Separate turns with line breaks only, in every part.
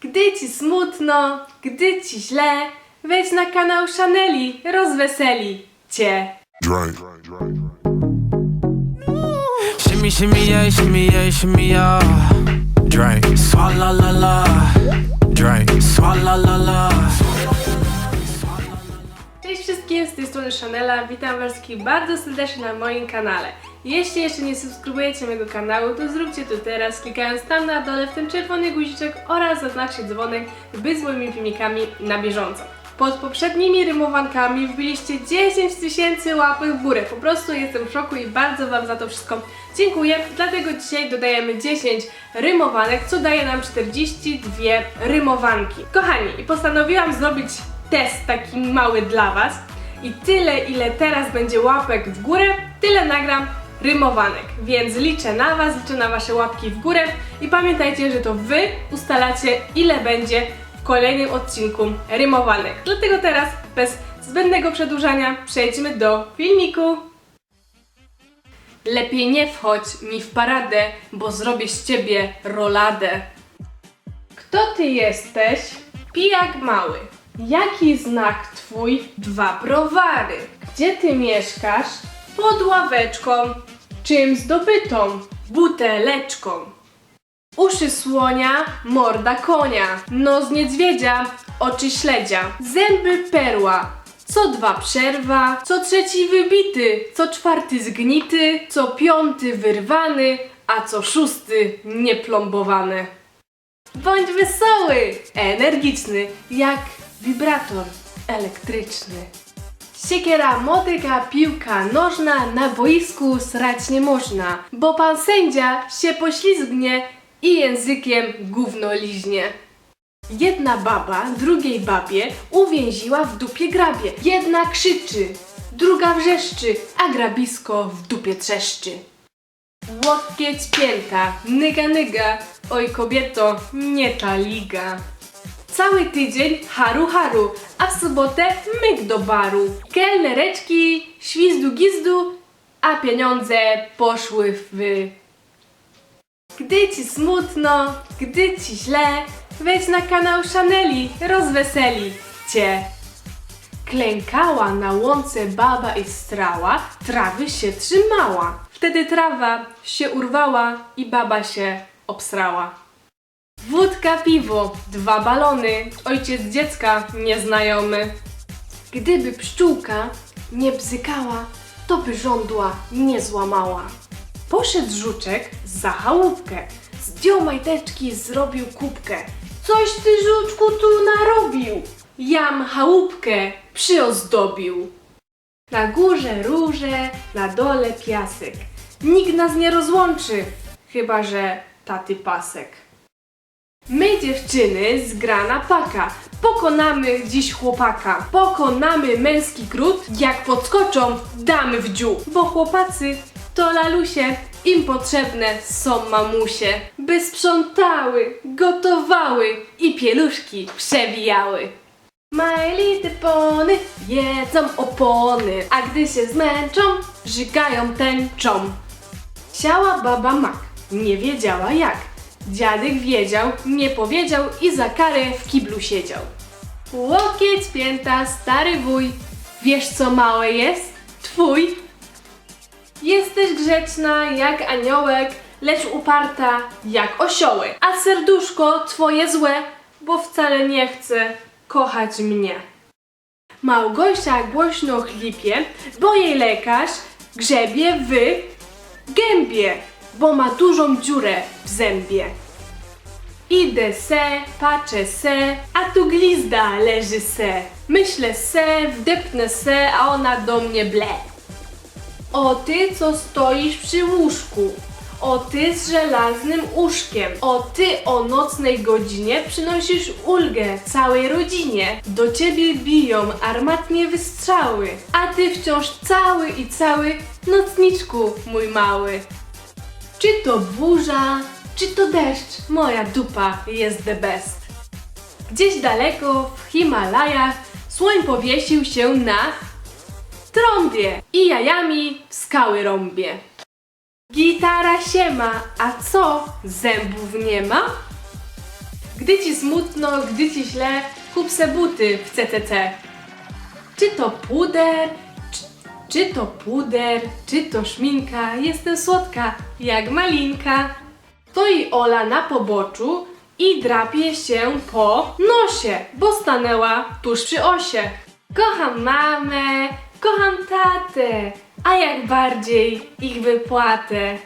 Gdy ci smutno, gdy ci źle, wejdź na kanał Chaneli, rozweseli cię.
Drink.
Shimmy, shimmy, yeah, shimmy, yeah, shimmy, yeah. Drink. Swalla la la. Drink. Swalla la la.
Cześć wszystkim, z tej strony Chanela, witam was wszystkich bardzo serdecznie na moim kanale. Jeśli jeszcze nie subskrybujecie mojego kanału, to zróbcie to teraz, klikając tam na dole w ten czerwony guziczek oraz zaznaczcie dzwonek, by z moimi filmikami na bieżąco. Pod poprzednimi rymowankami wbiliście 10 tysięcy łapek w górę. Po prostu jestem w szoku i bardzo Wam za to wszystko dziękuję. Dlatego dzisiaj dodajemy 10 rymowanek, co daje nam 42 rymowanki. Kochani, i postanowiłam zrobić test taki mały dla Was. I tyle, ile teraz będzie łapek w górę, tyle nagram rymowanek. Więc liczę na Was, liczę na Wasze łapki w górę i pamiętajcie, że to Wy ustalacie, ile będzie w kolejnym odcinku rymowanek. Dlatego teraz, bez zbędnego przedłużania, przejdźmy do filmiku. Lepiej nie wchodź mi w paradę, bo zrobię z ciebie roladę. Kto ty jesteś? Pijak mały. Jaki znak twój? Dwa browary. Gdzie ty mieszkasz? Pod ławeczką. Czym zdobytą? Buteleczką. Uszy słonia, morda konia, nos niedźwiedzia, oczy śledzia, zęby perła. Co dwa przerwa, co trzeci wybity, co czwarty zgnity, co piąty wyrwany, a co szósty nieplombowany. Bądź wesoły, energiczny, jak wibrator elektryczny. Siekiera, motyka, piłka nożna, na boisku srać nie można, bo pan sędzia się poślizgnie i językiem gówno liźnie. Jedna baba drugiej babie uwięziła w dupie grabie. Jedna krzyczy, druga wrzeszczy, a grabisko w dupie trzeszczy. Łokieć pięta, nyga nyga, oj kobieto, nie ta liga. Cały tydzień haru haru, a w sobotę myk do baru. Kelnereczki, świzdu gizdu, a pieniądze poszły w... Gdy ci smutno, gdy ci źle, wejdź na kanał Chaneli, rozweseli cię. Klękała na łące baba i strała, trawy się trzymała. Wtedy trawa się urwała i baba się obsrała. Wódka, piwo, dwa balony, ojciec dziecka nieznajomy. Gdyby pszczółka nie bzykała, to by żądła nie złamała. Poszedł żuczek za chałupkę, zdjął majteczki, zrobił kubkę. Coś ty żuczku tu narobił? Jam chałupkę przyozdobił. Na górze róże, na dole piasek. Nikt nas nie rozłączy, chyba że taty pasek. My dziewczyny z grana paka. Pokonamy dziś chłopaka. Pokonamy męski gród Jak podskoczą damy w dziób. Bo chłopacy to lalusie. Im potrzebne są mamusie. By sprzątały, gotowały I pieluszki przewijały. My little pony jedzą opony. A gdy się zmęczą, żygają tęczą. Siała baba mak, nie wiedziała jak. Dziadek wiedział, nie powiedział i za karę w kiblu siedział. Łokieć pięta, stary wuj, wiesz co małe jest? Twój. Jesteś grzeczna jak aniołek, lecz uparta jak osiołek. A serduszko twoje złe, bo wcale nie chce kochać mnie. Małgosia głośno chlipie, bo jej lekarz grzebie w gębie, bo ma dużą dziurę w zębie. Idę se, patrzę se, a tu glizda leży se. Myślę se, wdepnę se, a ona do mnie ble. O ty, co stoisz przy łóżku. O ty z żelaznym uszkiem. O ty o nocnej godzinie przynosisz ulgę całej rodzinie. Do ciebie biją armatnie wystrzały. A ty wciąż cały i cały nocniczku, mój mały. Czy to burza, czy to deszcz, moja dupa jest the best. Gdzieś daleko w Himalajach słoń powiesił się na trąbie i jajami w skały rąbie. Gitara się ma, a co, zębów nie ma? Gdy ci smutno, gdy ci źle, kup se buty w CCC. Czy to puder, czy, czy to puder, czy to szminka, jestem słodka, jak malinka. Stoi Ola na poboczu i drapie się po nosie, bo stanęła tuż przy osie. Kocham mamę, kocham tatę, a jak bardziej ich wypłatę.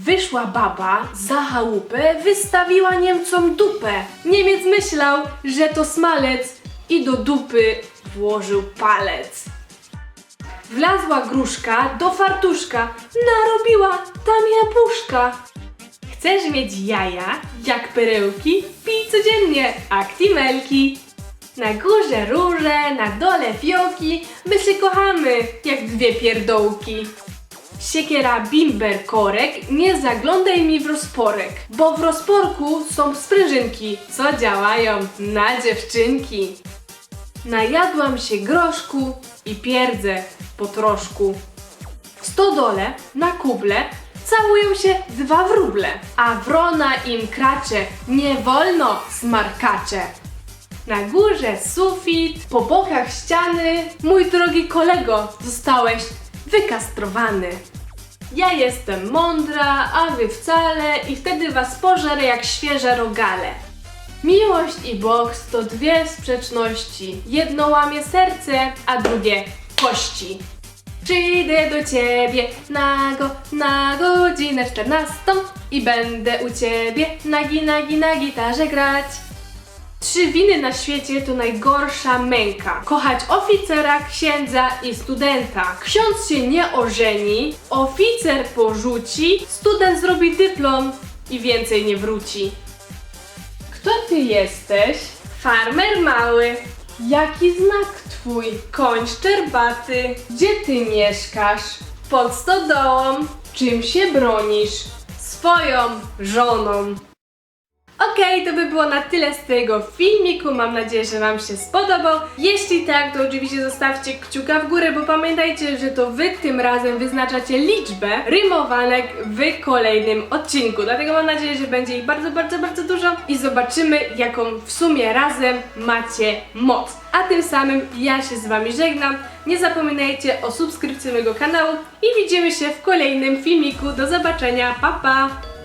Wyszła baba za chałupę, wystawiła Niemcom dupę. Niemiec myślał, że to smalec i do dupy włożył palec. Wlazła gruszka do fartuszka, narobiła tam jabłuszka. Chcesz mieć jaja jak perełki? Pij codziennie Actimelki. Na górze róże, na dole fioki, my się kochamy jak dwie pierdołki. Siekiera bimber korek, nie zaglądaj mi w rozporek, bo w rozporku są sprężynki, co działają na dziewczynki. Najadłam się groszku i pierdzę po troszku. W stodole na kuble całują się dwa wróble, a wrona im kracze, nie wolno smarkacze. Na górze sufit, po bokach ściany, mój drogi kolego, zostałeś wykastrowany. Ja jestem mądra, a wy wcale i wtedy was pożerę jak świeże rogale. Miłość i boks to dwie sprzeczności. Jedno łamie serce, a drugie kości. Przyjdę do ciebie na, go, na godzinę 14 i będę u ciebie nagi, nagi na gitarze grać. Trzy winy na świecie to najgorsza męka. Kochać oficera, księdza i studenta. Ksiądz się nie ożeni, oficer porzuci, student zrobi dyplom i więcej nie wróci. Ty jesteś? Farmer mały. Jaki znak twój? Koń szczerbaty. Gdzie ty mieszkasz? Pod stodołą. Czym się bronisz? Swoją żoną. Okej, to by było na tyle z tego filmiku. Mam nadzieję, że Wam się spodobał. Jeśli tak, to oczywiście zostawcie kciuka w górę, bo pamiętajcie, że to Wy tym razem wyznaczacie liczbę rymowanek w kolejnym odcinku. Dlatego mam nadzieję, że będzie ich bardzo, bardzo, bardzo dużo i zobaczymy, jaką w sumie razem macie moc. A tym samym ja się z Wami żegnam. Nie zapominajcie o subskrypcji mojego kanału i widzimy się w kolejnym filmiku. Do zobaczenia, pa pa!